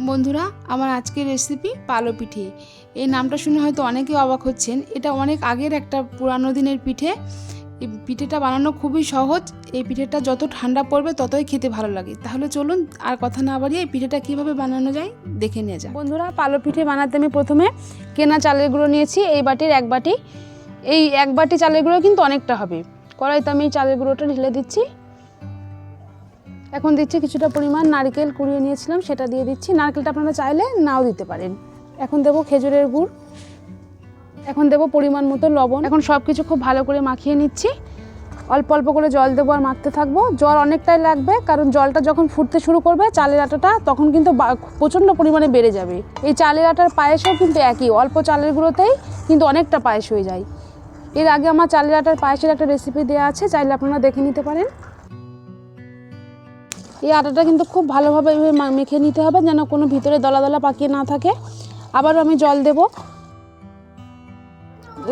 বন্ধুরা, আমার আজকের রেসিপি পালো পিঠে। এই নামটা শুনে হয়তো অনেকেই অবাক হচ্ছেন। এটা অনেক আগের একটা পুরানো দিনের পিঠে। এই পিঠেটা বানানো খুবই সহজ। এই পিঠেটা যত ঠান্ডা পড়বে, ততই খেতে ভালো লাগে। তাহলে চলুন আর কথা না বাড়িয়ে এই পিঠেটা কীভাবে বানানো যায় দেখে নিয়ে যাক। বন্ধুরা, পালো পিঠে বানাতে আমি প্রথমে কেনা চালের গুঁড়ো নিয়েছি এই বাটির এক বাটি। এই এক বাটি চালের গুঁড়ো কিন্তু অনেকটা হবে। কড়াইতে আমি চালের গুঁড়োটা ঢেলে দিচ্ছি। এখন দিচ্ছি কিছুটা পরিমাণ নারকেল কুড়িয়ে নিয়েছিলাম, সেটা দিয়ে দিচ্ছি। নারকেলটা আপনারা চাইলে নাও দিতে পারেন। এখন দেবো খেজুরের গুড়, এখন দেবো পরিমাণ মতো লবণ। এখন সব কিছু খুব ভালো করে মাখিয়ে নিচ্ছি। অল্প অল্প করে জল দেবো আর মাখতে থাকব। জল অনেকটাই লাগবে, কারণ জলটা যখন ফুটতে শুরু করবে, চালের আটাটা তখন কিন্তু প্রচণ্ড পরিমাণে বেড়ে যাবে। এই চালের আটার পায়েসও কিন্তু একই, অল্প চালের গুঁড়োতেই কিন্তু অনেকটা পায়েস হয়ে যায়। এর আগে আমার চালের আটার পায়েসের একটা রেসিপি দেওয়া আছে, চাইলে আপনারা দেখে নিতে পারেন। এই আটাটা কিন্তু খুব ভালোভাবে এইভাবে মেখে নিতে হবে যেন কোনো ভিতরে দলা দলা পাকিয়ে না থাকে। আবারও আমি জল দেব।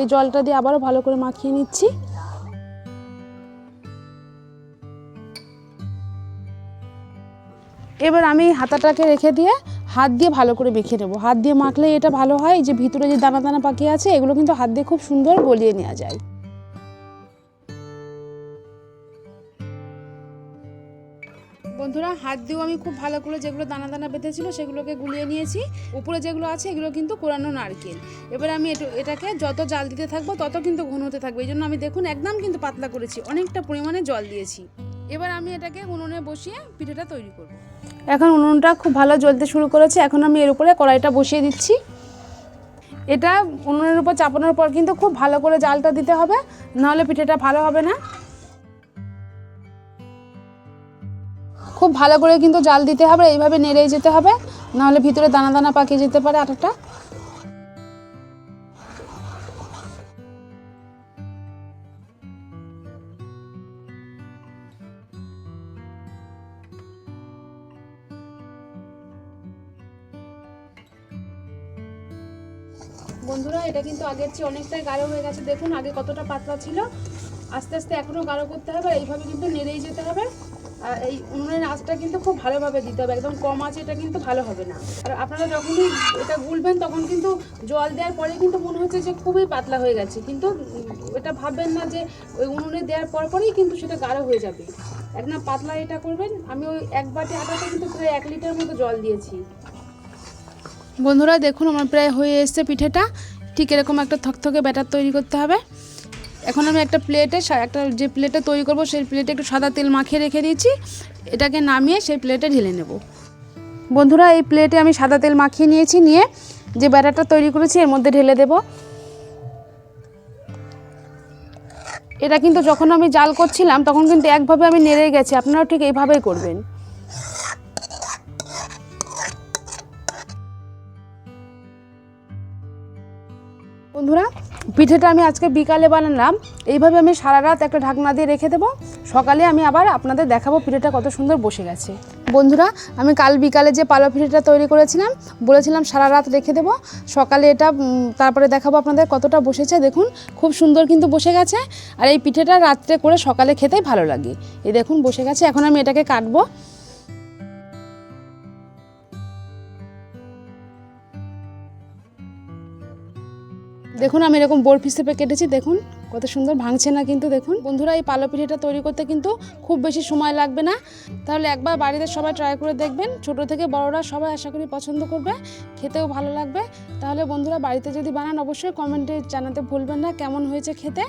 এই জলটা দিয়ে আবারও ভালো করে মাখিয়ে নিচ্ছি। এবার আমি হাতাটাকে রেখে দিয়ে হাত দিয়ে ভালো করে মেখে নেব। হাত দিয়ে মাখলে এটা ভালো হয় যে ভিতরে যে দানা দানা পাকিয়ে আছে, এগুলো কিন্তু হাত দিয়ে খুব সুন্দর গলিয়ে নেওয়া যায়। বন্ধুরা, হাত দিয়েও আমি খুব ভালো করে যেগুলো দানা দানা বেঁধেছিল সেগুলোকে গুলিয়ে নিয়েছি। উপরে যেগুলো আছে এগুলো কিন্তু কোরানো নারকেল। এবার আমি এটু- এটাকে যত জাল দিতে থাকব তত কিন্তু ঘন হতে থাকবে। এই জন্য আমি দেখুন একদম কিন্তু পাতলা করেছি, অনেকটা পরিমাণে জল দিয়েছি। এবার আমি এটাকে উনুনে বসিয়ে পিঠেটা তৈরি করব। এখন উনুনটা খুব ভালো জ্বলতে শুরু করেছে, এখন আমি এর উপরে কড়াইটা বসিয়ে দিচ্ছি। এটা উনুনের উপর চাপানোর পর কিন্তু খুব ভালো করে জালটা দিতে হবে, নাহলে পিঠেটা ভালো হবে না। খুব ভালো করে কিন্তু জাল দিতে হবে, এইভাবে নেড়েই যেতে হবে। নাহলে ভিতরে দানা দানা পাকিয়ে যেতে পারে আটাটা। বন্ধুরা, এটা কিন্তু আগের চেয়ে অনেকটাই গাঢ় হয়ে গেছে। দেখুন, আগে কতটা পাতলা ছিল। আস্তে আস্তে এখনও গাঢ় করতে হবে, এইভাবে কিন্তু নেড়েই যেতে হবে। এই উনুনের আঁচটা কিন্তু খুব ভালোভাবে দিতে হবে। একদম কম আছে, এটা কিন্তু ভালো হবে না। আর আপনারা যখনই এটা গুলবেন, তখন কিন্তু জল দেওয়ার পরে কিন্তু মনে হচ্ছে যে খুবই পাতলা হয়ে গেছে। কিন্তু এটা ভাববেন না যে ওই উনুনে দেওয়ার পর পরেই কিন্তু সেটা গাঢ় হয়ে যাবে। একদম পাতলা এটা করবেন। আমি ওই এক বাটি আটাতে কিন্তু প্রায় এক লিটার মতো জল দিয়েছি। বন্ধুরা, দেখুন, আমার প্রায় হয়ে এসছে পিঠেটা। ঠিক এরকম একটা থকথকে ব্যাটার তৈরি করতে হবে। এখন আমি একটা প্লেটে একটা যে প্লেটে তৈরি করব, সেই প্লেটে একটু সাদা তেল মাখিয়ে রেখে দিয়েছি। এটাকে নামিয়ে সেই প্লেটে ঢেলে নেব। বন্ধুরা, এই প্লেটে আমি সাদা তেল মাখিয়ে নিয়েছি, নিয়ে যে ব্যাটারটা তৈরি করেছি, এর মধ্যে ঢেলে দেব। এটা কিন্তু যখন আমি জাল করছিলাম, তখন কিন্তু একভাবে আমি নেড়ে গেছি। আপনারাও ঠিক এইভাবেই করবেন। বন্ধুরা, পিঠেটা আমি আজকে বিকালে বানালাম। এইভাবে আমি সারা রাত একটা ঢাকনা দিয়ে রেখে দেবো। সকালে আমি আবার আপনাদের দেখাবো পিঠেটা কত সুন্দর বসে গেছে। বন্ধুরা, আমি কাল বিকালে যে পালো পিঠেটা তৈরি করেছিলাম, বলেছিলাম সারা রাত রেখে দেবো। সকালে এটা তারপরে দেখাবো আপনাদের কতটা বসেছে। দেখুন, খুব সুন্দর কিন্তু বসে গেছে। আর এই পিঠেটা রাত্রে করে সকালে খেতেই ভালো লাগে। এই দেখুন, বসে গেছে। এখন আমি এটাকে কাটবো। দেখুন, আমি এরকম বরফ হিসেবে কেটেছি, দেখুন, কত সুন্দর ভাঙছে না কিন্তু, দেখুন। বন্ধুরা, এই পালো পিঠেটা তৈরি করতে কিন্তু খুব বেশি সময় লাগবে না। তাহলে একবার বাড়িতে সবাই ট্রাই করে দেখবেন। ছোট থেকে বড়রা সবাই আশা করি পছন্দ করবে, খেতেও ভালো লাগবে। তাহলে বন্ধুরা, বাড়িতে যদি বানান, অবশ্যই কমেন্টে জানাতে ভুলবেন না, কেমন হয়েছে খেতে।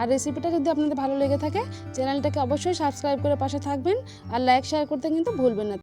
আর রেসিপিটা যদি আপনাদের ভালো লেগে থাকে চ্যানেলটাকে অবশ্যই সাবস্ক্রাইব করে পাশে থাকবেন। আর লাইক শেয়ার করতে কিন্তু ভুলবেন না।